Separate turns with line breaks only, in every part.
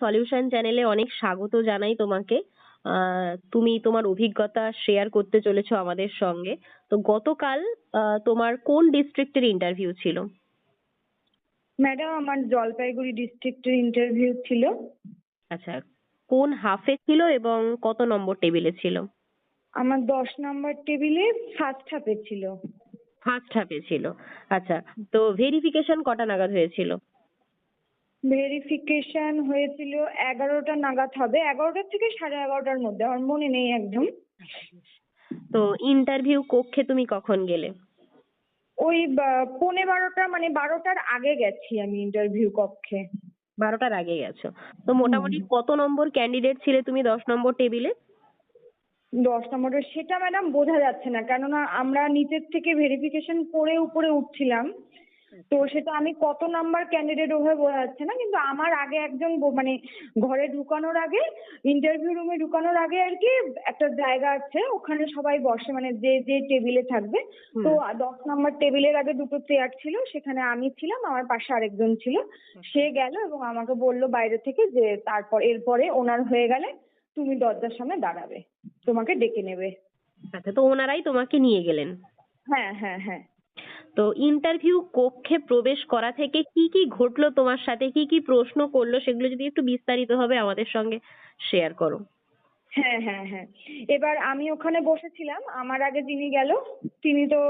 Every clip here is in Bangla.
সলিউশন চ্যানেলে অনেক স্বাগত জানাই তোমাকে। আহ তুমি তোমার অভিজ্ঞতা শেয়ার করতে চলেছো আমাদের সঙ্গে। তো গতকাল আহ তোমার কোন ডিস্ট্রিক্টের ইন্টারভিউ ছিল?
ম্যাডাম আমার জলপাইগুড়ি ডিস্ট্রিক্টের ইন্টারভিউ ছিল।
আচ্ছা কোন হাফে ছিল এবং কত নম্বর টেবিলে ছিল?
আমার দশ নম্বর টেবিলে ফার্স্ট হাফে ছিল।
ফার্স্ট হাফে ছিল। আচ্ছা তো ভেরিফিকেশন কটা নাগাদ হয়েছিল?
ভেরিফিকেশন হয়েছিল এগারোটা নাগাদ হবে এগারোটার থেকে সাড়ে এগারোটার মধ্যে আমার মনে নেই একদম।
তো ইন্টারভিউ কক্ষে তুমি কখন গেলে?
ওই পৌনে বারোটা মানে বারোটার আগে গেছি আমি ইন্টারভিউ কক্ষে।
বারোটার আগে গেছো। তো মোটামুটি কত নম্বর ক্যান্ডিডেট ছিলে তুমি দশ নম্বর টেবিলে
দশ নম্বরের সেটা ম্যাডাম বোঝা যাচ্ছে না কেননা আমরা নিচের থেকে ভেরিফিকেশন করে উপরে উঠছিলাম। তো সেটা আমি কত নাম্বার ক্যান্ডিডেট ওভাবে বোঝা যাচ্ছে না কিন্তু আমার আগে একজন মানে ঘরে ঢুকানোর আগে ইন্টারভিউ রুমে ঢুকানোর আগে আর কি একটা জায়গা আছে ওখানে সবাই বসে মানে যে যে টেবিলে থাকবে। তো দশ নাম্বার টেবিলের আগে দুটো চেয়ার ছিল সেখানে আমি ছিলাম আমার পাশে আরেকজন ছিল। সে গেল এবং আমাকে বলল বাইরে থেকে যে তারপর এরপরে ওনার হয়ে গেলে তুমি দরজার সামনে দাঁড়াবে তোমাকে ডেকে নেবে।
আচ্ছা তো ওনারাই তোমাকে নিয়ে গেলেন?
হ্যাঁ হ্যাঁ হ্যাঁ।
তো ইন্টারভিউ কক্ষে প্রবেশ করা থেকে কি কি ঘটলো তোমার সাথে? কি কি প্রশ্ন করল? সেগুলো যদি একটু বিস্তারিত ভাবে আমাদের সঙ্গে শেয়ার করো।
হ্যাঁ হ্যাঁ হ্যাঁ। এবার আমি ওখানে বসেছিলাম। আমার আগে যিনি গেল তিনি তো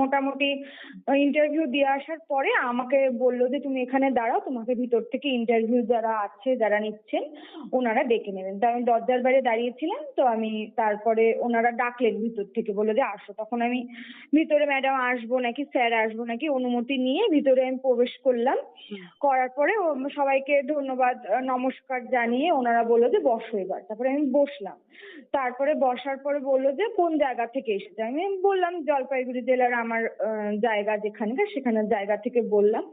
মোটামুটি ইন্টারভিউ দিয়ে আসার পরে আমাকে বলল যে তুমি এখানে দাঁড়াও তোমাকে ভিতর থেকে ইন্টারভিউ যারা আছে যারা নিচ্ছেন ওনারা ডেকে নেবেন। তো আমি দরজার বাইরে দাঁড়িয়েছিলাম তো আমি তারপরে ওনারা ডাকলেন ভিতর থেকে বলল যে আসো। তখন আমি ভিতরে ম্যাডাম আসব নাকি? স্যার আসব নাকি? অনুমতি নিয়ে ভিতরে আমি প্রবেশ করলাম। করার পরে ও সবাইকে ধন্যবাদ নমস্কার জানিয়ে ওনারা বলল যে বসো এবার। তারপরে আমি বসলাম। তারপরে বসার পরে বলল যে কোন জায়গা থেকে এসেছে? আমি বললাম জলপাইগুড়ি জেলার আমার জায়গা যেখানকার সেখানের জায়গা থেকে বললাম।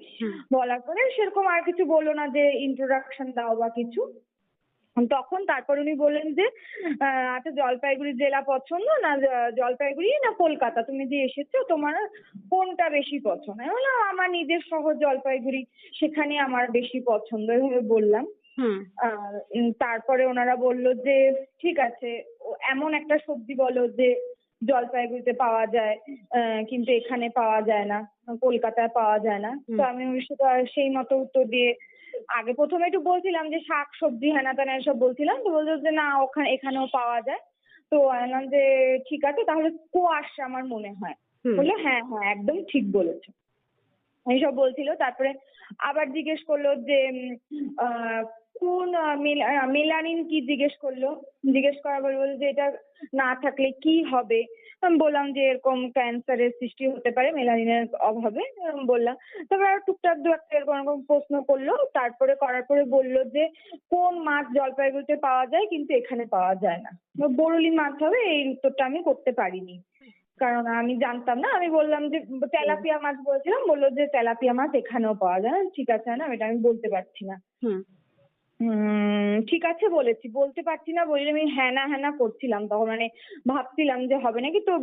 বলার পরে সেরকম আর কিছু বলল না যে ইন্ট্রোডাকশন দাও বা কিছু। তখন তারপর উনি বললেন যে আচ্ছা জলপাইগুড়ি জেলা পছন্দ না জলপাইগুড়ি না কলকাতা? তুমি যে এসেছ তোমার কোনটা বেশি পছন্দ? আমি বললাম আমার নিজের শহর জলপাইগুড়ি সেখানে আমার বেশি পছন্দ। এভাবে বললাম। তারপরে ওনারা বলল যে ঠিক আছে ও এমন একটা সবজি বলো যে জলপাইগুড়িতে পাওয়া যায় কিন্তু এখানে পাওয়া যায় না কলকাতায় পাওয়া যায় না। তো আমি ওই সেটা সেই মতো উত্তর দিয়ে আগে প্রথমে একটু বলছিলাম যে শাক সবজি হ্যানা ত্যানা এসব বলছিলাম। তো বলল যে না ওখানে এখানেও পাওয়া যায়। তো আমি বললাম যে ঠিক আছে তাহলে কোয়াশ আমার মনে হয়। বলল হ্যাঁ হ্যাঁ একদম ঠিক বলেছ। এইসব বলছিল। তারপরে আবার জিজ্ঞেস করল যে কোন মেলানিন কি জিজ্ঞেস করল? জিজ্ঞেস করার পরে বলল যে, এটা না থাকলে কি হবে? আমি বললাম যে, এরকম ক্যান্সারের সৃষ্টি হতে পারে, মেলানিনের অভাবে। বললাম তারপরে আর টুকটাক দু একটা এরকম এরকম প্রশ্ন করল। তারপরে করার পরে বলল যে, কোন মাছ জলপাইগুড়িতে পাওয়া যায় কিন্তু এখানে পাওয়া যায় না? বরুলি মাছ হবে, এই উত্তরটা আমি করতে পারিনি। কারণ আমি জানতাম না। আমি বললাম যে, তেলাপিয়া মাছ বলছিলাম। বলল যে, তেলাপিয়া মাছ এখানেও পাওয়া যায় ঠিক আছে না এটা আমি বলতে পারছি না।
হুম
ঠিক আছে বলেছি। বলতে পারছি না বলে আমি হ্যাঁ না হ্যাঁ না করছিলাম তখন। মানে ভাবছিলাম যে হবে নাকি? তো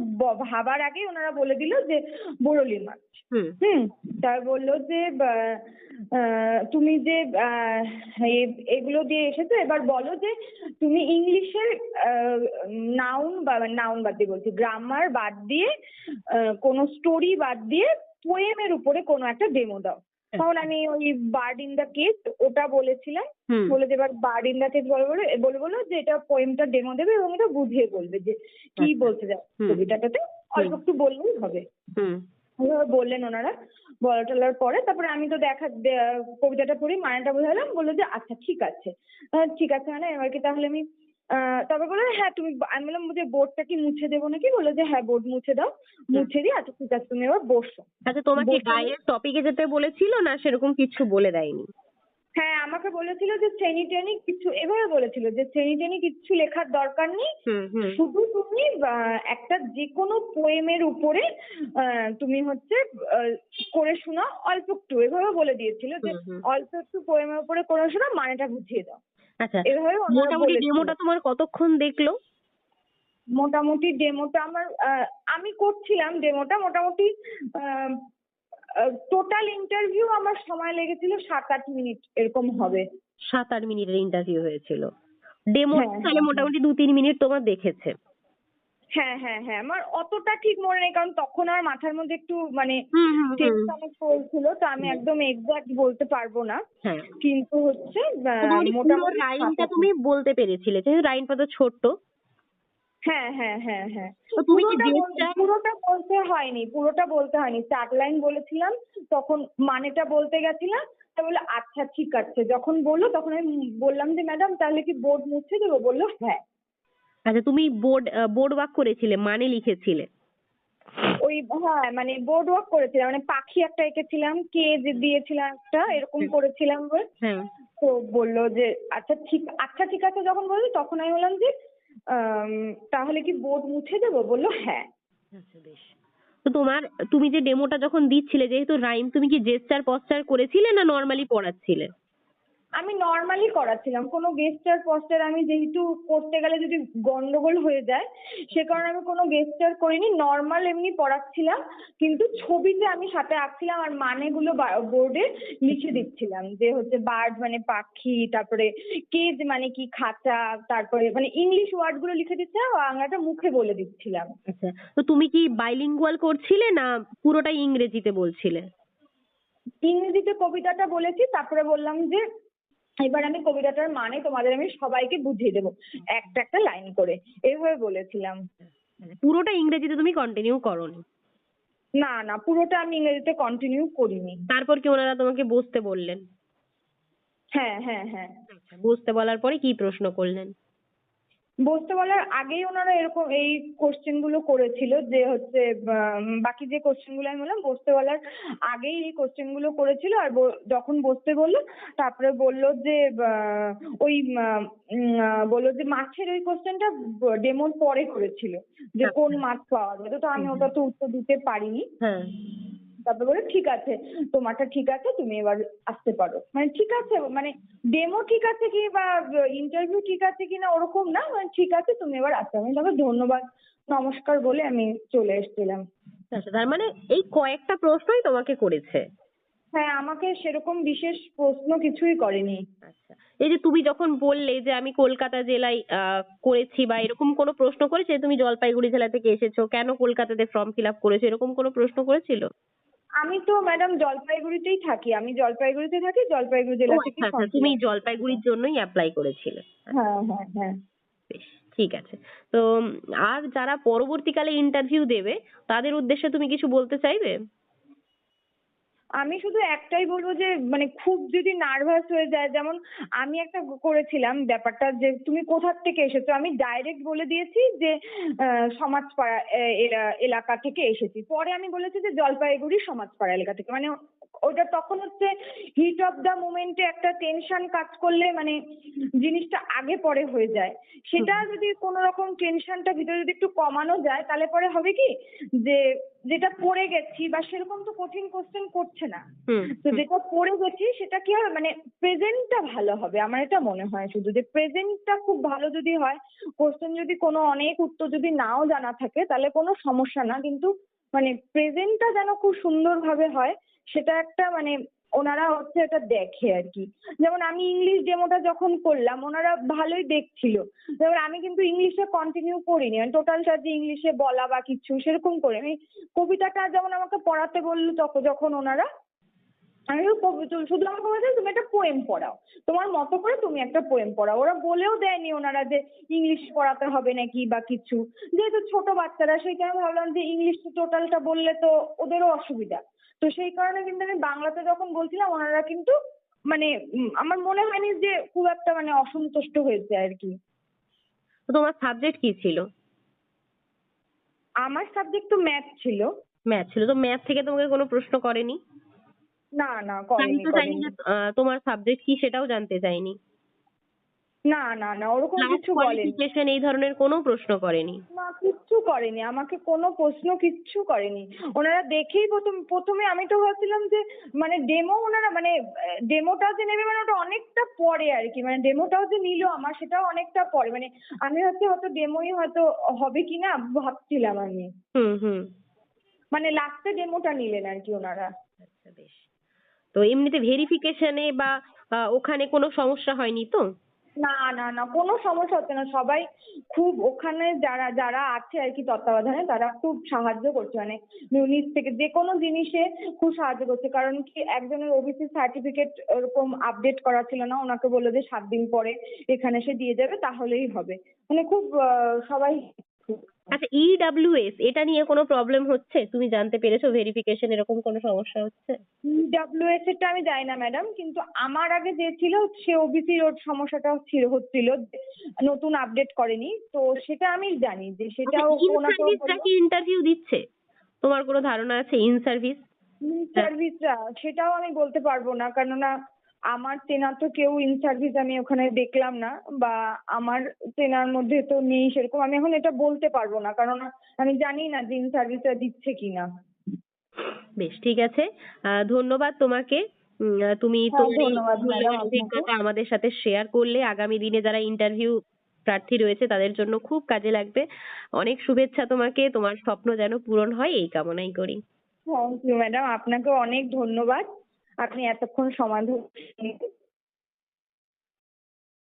ভাবার আগেই ওনারা বলে দিল যে বরলি মাছ।
হুম।
তার বলল যে তুমি যে এগুলো দিয়ে এসেছ এবার বলো যে তুমি ইংলিশের নাউন বা নাউন বাদ দিয়ে বলছি গ্রামার বাদ দিয়ে কোনো স্টোরি বাদ দিয়ে পোয়েমের উপরে কোনো একটা ডেমো দাও। তখন আমি ওই বার্ড ইন দ্য কেস ওটা বলেছিলাম। বলে যে এবার বার্ড ইন দ্য কেস বলে বলে বলে বলো যে এটা পোয়েমটা ডেমো দেবে এবং এটা বুঝিয়ে বলবে যে কি
আচ্ছা।
বলতে চাও। কবিতাটাতে। অল্প একটু বললেই হবে। বললেন ওনারা। বলা টলার পরে তারপরে আমি তো দেখা কবিতাটা পড়ি মানেটা বোঝালাম বলল যে আচ্ছা ঠিক আছে। ঠিক আছে মানে এবার কি তাহলে আমি আহ, তারপর বলল হ্যাঁ তুমি আমি বললাম যে বোর্ডটা কি মুছে দেবো নাকি? বলল যে হ্যাঁ বোর্ড মুছে দাও মুছে দিই আচ্ছা ঠিক আছে তুমি এবার বসো।
আচ্ছা তোমাকে গায়ের টপিকে যেতে বলেছিল না সেরকম কিছু বলে দেয়নি?
হ্যাঁ আমাকে বলেছিল যে শ্রেণি টেনি কিছু এভাবে বলেছিল যে শ্রেণি টেনি কিচ্ছু লেখার দরকার নেই। শুধু তুমি একটা যে কোনো পোয়েমের উপরে তুমি হচ্ছে করে শোনাও অল্প একটু। এভাবে বলে দিয়েছিল যে। অল্প একটু পোয়েমের উপরে করে শোনাও মানেটা বুঝিয়ে দাও।
আচ্ছা মোটামুটি। ডেমোটা তোমার কতক্ষণ দেখল
মোটামুটি ডেমোটা আমার আহ, আমি করছিলাম ডেমোটা মোটামুটি আহ, টোটাল ইন্টারভিউ আমার সময় লেগেছিল সাত আট মিনিট এরকম হবে
সাত আট মিনিটের ইন্টারভিউ হয়েছিল ডেমো
হ্যাঁ,
তাহলে
হ্যাঁ।
মোটামুটি দু তিন মিনিট তোমার দেখেছে
হ্যাঁ হ্যাঁ হ্যাঁ। আমার অতটা ঠিক মনে নেই কারণ তখন আমার মাথার মধ্যে একটু মানে চলছিল তো আমি একদম এক্সাক্ট বলতে পারব না।
হ্যাঁ।
কিন্তু হচ্ছে
মোটামুটি লাইনটা তুমি বলতে পেরেছিলে যেহেতু লাইনটা তো ছোট্ট।
হ্যাঁ হ্যাঁ হ্যাঁ হ্যাঁ।
তুমি
পুরোটা বলতে হয়নি পুরোটা বলতে হয়নি। চার লাইন বলেছিলাম তখন মানেটা বলতে গেছিলাম তা বলল আচ্ছা ঠিক আছে। যখন বলল তখন আমি বললাম যে ম্যাডাম তাহলে কি বোর্ড মুছে দেবো বলল হ্যাঁ।
আচ্ছা তুমি বোর্ড বোর্ড ওয়ার্ক করেছিলে মানে লিখেছিলে?
ওই হ্যাঁ মানে বোর্ড ওয়ার্ক করেছিলাম মানে পাখি একটা এঁকেছিলাম কে যে দিয়েছিলাম একটা এরকম করেছিলাম বলে।
হ্যাঁ।
তো বলল যে আচ্ছা ঠিক আচ্ছা ঠিক আছে যখন বলল তখন আমি বললাম যে তাহলে কি বোর্ড মুছে দেবো? বলল হ্যাঁ।
আচ্ছা বেশ। তো তোমার তুমি যে ডেমোটা যখন দিচ্ছিলে যেহেতু রাইম তুমি কি জেস্টার পস্টার করেছিলে না নর্মালি পড়াচ্ছিলে?
আমি নর্মালি করাচ্ছিলাম। কোনো গেস্টার পস্টার আমি যেহেতু করতে গেলে যদি গন্ডগোল হয়ে যায় সে কারণে আমি কোনো গেস্টার করিনি। নর্মাল এমনি পড়াচ্ছিলাম কিন্তু ছবিতে আমি সাথে আঁকছিলাম আর মানেগুলো বোর্ডে লিখে দিচ্ছিলাম যে হচ্ছে বার্ড মানে পাখি তারপরে কেজ মানে কি খাঁচা তারপরে মানে ইংলিশ ওয়ার্ডগুলো লিখে দিচ্ছিলাম আর বাংলাটা মুখে বলে দিচ্ছিলাম।
আচ্ছা তো তুমি কি বাইলিঙ্গুয়াল করছিলে না পুরোটাই ইংরেজিতে বলছিলে?
ইংরেজিতে কবিতাটা বলেছি তারপরে বললাম যে এবার আমি কবিতাটার মানে তোমাদের আমি সবাইকে বুঝিয়ে দেবো একটা একটা লাইন করে। এইভাবে বলেছিলাম।
পুরোটা ইংরেজিতে তুমি কন্টিনিউ করোনি?
না না পুরোটা আমি ইংরেজিতে কন্টিনিউ করিনি।
তারপর কি ওনারা তোমাকে বসতে বললেন?
হ্যাঁ হ্যাঁ হ্যাঁ।
বসতে বলার পরে কি প্রশ্ন করলেন?
বসতে বলার আগেই ওনারা এরকম এই কোশ্চেনগুলো করেছিল যে হচ্ছে বাকি যে কোশ্চেনগুলো আমি বললাম বসতে বলার আগেই এই কোশ্চেনগুলো করেছিল আর যখন বসতে বলল তারপরে বলল যে ওই বলল যে মাছের ওই কোশ্চেনটা ডেমোর পরে করেছিল যে কোন মাছ পাওয়া যাবে তো আমি ওটা তো উত্তর দিতে পারিনি।
হ্যাঁ।
তারপরে বলে ঠিক আছে তোমারটা ঠিক আছে তুমি এবার আসতে পারো। মানে ঠিক আছে মানে ডেমো ঠিক আছে কি বা ইন্টারভিউ ঠিক আছে কি না ওরকম না মানে ঠিক আছে তুমি এবার আসতে আমি তারপর ধন্যবাদ নমস্কার বলে আমি চলে এসেছিলাম।
আচ্ছা তার মানে এই কয়েকটা প্রশ্নই তোমাকে করেছে?
হ্যাঁ আমাকে সেরকম বিশেষ প্রশ্ন কিছুই করেনি।
আচ্ছা এই যে তুমি যখন বললে যে আমি কলকাতা জেলায় আহ, করেছি বা এরকম কোনো প্রশ্ন করেছে? তুমি জলপাইগুড়ি জেলা থেকে এসেছ কেন কলকাতাতে ফর্ম ফিল আপ করেছ? এরকম কোনো প্রশ্ন করেছিল?
আমি তো ম্যাডাম জলপাইগুড়িতেই থাকি। আমি জলপাইগুড়িতে থাকি জলপাইগুড়ি জেলা
আচ্ছা
থেকে
আচ্ছা
fill
তুমি জলপাইগুড়ির জন্যই অ্যাপ্লাই করেছিলে।
হ্যাঁ হ্যাঁ হ্যাঁ।
বেশ ঠিক আছে। তো আর যারা পরবর্তীকালে ইন্টারভিউ দেবে তাদের উদ্দেশ্যে তুমি কিছু বলতে চাইবে?
আমি শুধু একটাই বলব যে মানে খুব যদি নার্ভাস হয়ে যায় যেমন আমি একটা করেছিলাম ব্যাপারটা যে তুমি কোথা থেকে এসেছ? আমি ডাইরেক্ট বলে দিয়েছি যে সমাজপাড়া এলাকা থেকে এসেছি। পরে আমি বলেছি যে জলপাইগুড়ি সমাজপাড়া এলাকা থেকে। মানে ওটা তখন হচ্ছে হিট অফ দ্য মোমেন্টে একটা টেনশন কাজ করলে মানে জিনিসটা আগে পরে হয়ে যায়। সেটা যদি কোনো রকম টেনশনটা ভিতরে যদি একটু কমানো যায় তাহলে পরে হবে কি? যে যেটা পড়ে গেছি বা সেরকম তো কঠিন কোশ্চেন করছে না। তো যেটা পড়ে গেছি সেটা কি হবে মানে প্রেজেন্টটা ভালো হবে আমার এটা মনে হয় শুধু যে প্রেজেন্টটা খুব ভালো যদি হয় কোশ্চেন যদি কোনো অনেক উত্তর যদি নাও জানা থাকে তাহলে কোনো সমস্যা না। কিন্তু মানে প্রেজেন্টটা যেন খুব সুন্দরভাবে হয় সেটা একটা মানে ওনারা হচ্ছে এটা দেখে আর কি। যেমন আমি ইংলিশ ডেমোটা যখন করলাম ওনারা ভালোই দেখছিল। যেমন আমি কিন্তু ইংলিশে কন্টিনিউ করিনি। আমি টোটালটা যে ইংলিশে বলা বা কিছু সেরকম করে আমি কবিতাটা যেমন আমাকে পড়াতে বলল তখন যখন ওনারা, আমি শুধু আমাকে বলেছে তুমি একটা পোয়েম পড়াও। তোমার মতো করে তুমি একটা পোয়েম পড়াও। ওরা বলেও দেয়নি ওনারা যে ইংলিশ পড়াতে হবে নাকি বা কিছু। যেহেতু ছোট বাচ্চারা, সেই কারণে ভাবলাম যে ইংলিশ টোটালটা বললে তো ওদেরও অসুবিধা। তো সেই কারণে কিন্তু আমি বাংলাতে যখন বলছিলাম, ওনারা কিন্তু মানে আমার মনে হয়নি যে, খুব একটা মানে অসন্তুষ্ট হয়েছে আর কি।
তো তোমার সাবজেক্ট কি ছিল?
আমার সাবজেক্ট তো ম্যাথ ছিল।
ম্যাথ ছিল তো ম্যাথ থেকে তোমাকে কোনো প্রশ্ন করেনি?
না না করেনি
তোমার সাবজেক্ট কি সেটাও জানতে চাইনি।
না না না ওরকম কিছু বলেনি।
এই ধরনের কোনো প্রশ্ন করেনি।
না কিচ্ছু করেনি আমাকে কোনো প্রশ্ন কিচ্ছু করেনি। ওনারা দেখেই প্রথম প্রথমে আমি তো ভাবছিলাম যে মানে ডেমো ওনারা মানে ডেমোটা যে নেবে মানে ওটা অনেকটা পরে আর কি মানে ডেমোটাও যে নিল আমার সেটাও অনেকটা পরে। মানে আমি হচ্ছে হয়তো ডেমোই হয়তো হবে কিনা ভাবছিলাম আমি।
হুম হুম।
মানে লাস্টে ডেমোটা নিলেন আর কি ওনারা।
বেশ। তো এমনিতে ভেরিফিকেশনে বা ওখানে কোনো সমস্যা হয়নি তো?
না না না, কোনো সমস্যা হচ্ছে না। সবাই খুব ওখানে যারা যারা আছে আর কি তত্ত্বাবধানে, তারা খুব সাহায্য করছে। মানে নিজ থেকে যে কোনো জিনিসে খুব সাহায্য করছে। কারণ কি একজনের ওবিসি সার্টিফিকেট ওরকম আপডেট করা ছিল না, ওনাকে বলল যে সাত দিন পরে এখানে এসে দিয়ে যাবে, তাহলেই হবে। মানে খুব সবাই
আচ্ছা ইডব্লিউএস এটা নিয়ে কোনো প্রবলেম হচ্ছে? তুমি জানতে পেরেছ ভেরিফিকেশন এরকম কোনো সমস্যা হচ্ছে?
ডাব্লিউএস এরটা আমি জানি না ম্যাডাম কিন্তু আমার আগে যে ছিল সে ওবিসি ওর সমস্যাটা ছিল হচ্ছিল নতুন আপডেট করেনি। তো সেটা আমি জানি যে সেটাও
কি ইন্টারভিউ দিচ্ছে? তোমার কোনো ধারণা আছে ইন সার্ভিস
সার্ভিসরা সেটাও আমি বলতে পারব না কেননা আমার চেনা তো কেউ ইন সার্ভিস আমি ওখানে দেখলাম না বা আমার চেনার মধ্যে তো নেই সেরকম। আমি এখন এটা বলতে পারব না কারণ আমি জানি না যে ইন সার্ভিসরা দিচ্ছে কিনা।
বেশ ঠিক আছে। ধন্যবাদ তোমাকে। তুমি
হ্যাঁ।
অভিজ্ঞতা আমাদের সাথে শেয়ার করলে আগামী দিনে যারা ইন্টারভিউ প্রার্থী রয়েছে তাদের জন্য খুব কাজে লাগবে। অনেক শুভেচ্ছা তোমাকে তোমার স্বপ্ন যেন পূরণ হয় এই কামনাই করি।
থ্যাংক ইউ ম্যাডাম আপনাকে অনেক ধন্যবাদ। আপনি এতক্ষণ সমাধান